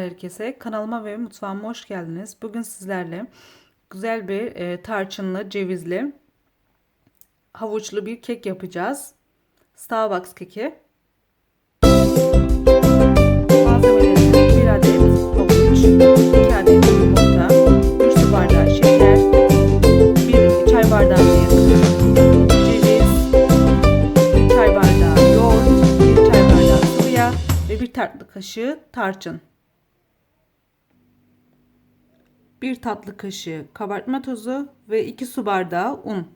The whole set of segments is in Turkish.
Herkese kanalıma ve mutfağıma hoş geldiniz. Bugün sizlerle güzel bir e, tarçınlı, cevizli, havuçlu bir kek yapacağız. Starbucks keki. Malzemelerimiz 1 adet havuç, 2 adet yumurta, 1 su bardağı şeker, 1 çay bardağına yakın ceviz, 1 çay bardağı yoğurt, 1 çay bardağı sıvı yağ ve 1 tatlı kaşığı tarçın. 1 tatlı kaşığı kabartma tozu ve 2 su bardağı un.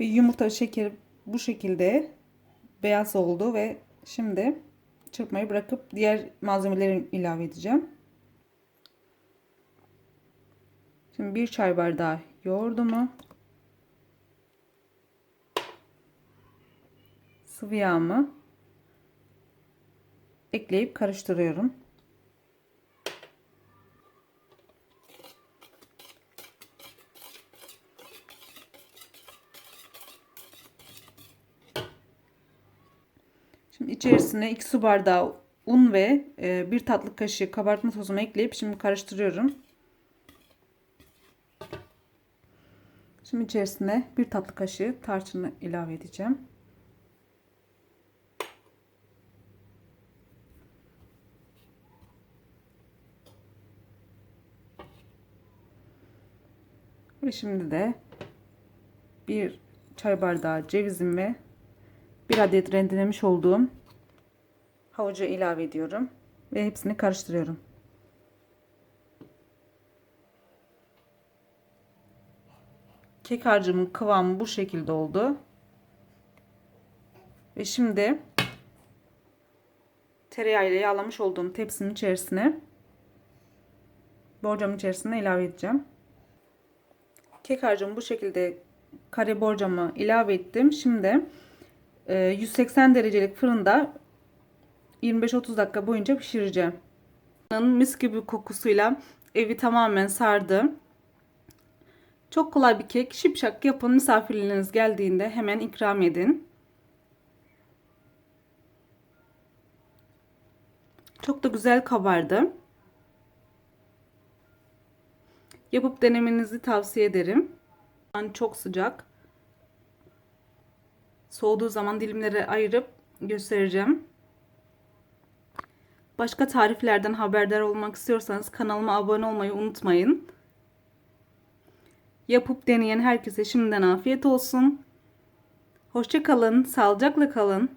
Ve yumurta şekeri bu şekilde beyaz oldu ve şimdi çırpmayı bırakıp diğer malzemeleri ilave edeceğim. Şimdi bir çay bardağı yoğurdumu, sıvı yağımı ekleyip karıştırıyorum. İçerisine 2 su bardağı un ve 1 tatlı kaşığı kabartma tozumu ekleyip şimdi karıştırıyorum. Şimdi içerisine 1 tatlı kaşığı tarçını ilave edeceğim. Ve şimdi de bir çay bardağı cevizim ve bir adet rendelemiş olduğum havucu ilave ediyorum ve hepsini karıştırıyorum. Kek harcımın kıvamı bu şekilde oldu. Ve şimdi tereyağı ile yağlamış olduğum tepsinin içerisine borcamın içerisine ilave edeceğim. Kek harcımı bu şekilde kare borcamı ilave ettim. Şimdi 180 derecelik fırında 25-30 dakika boyunca pişireceğim. Mis gibi kokusuyla evi tamamen sardı. Çok kolay bir kek. Şipşak yapın. Misafirleriniz geldiğinde hemen ikram edin. Çok da güzel kabardı. Yapıp denemenizi tavsiye ederim. Çok sıcak. Soğuduğu zaman dilimlere ayırıp göstereceğim. Başka tariflerden haberdar olmak istiyorsanız kanalıma abone olmayı unutmayın. Yapıp deneyen herkese şimdiden afiyet olsun. Hoşça kalın, sağlıcakla kalın.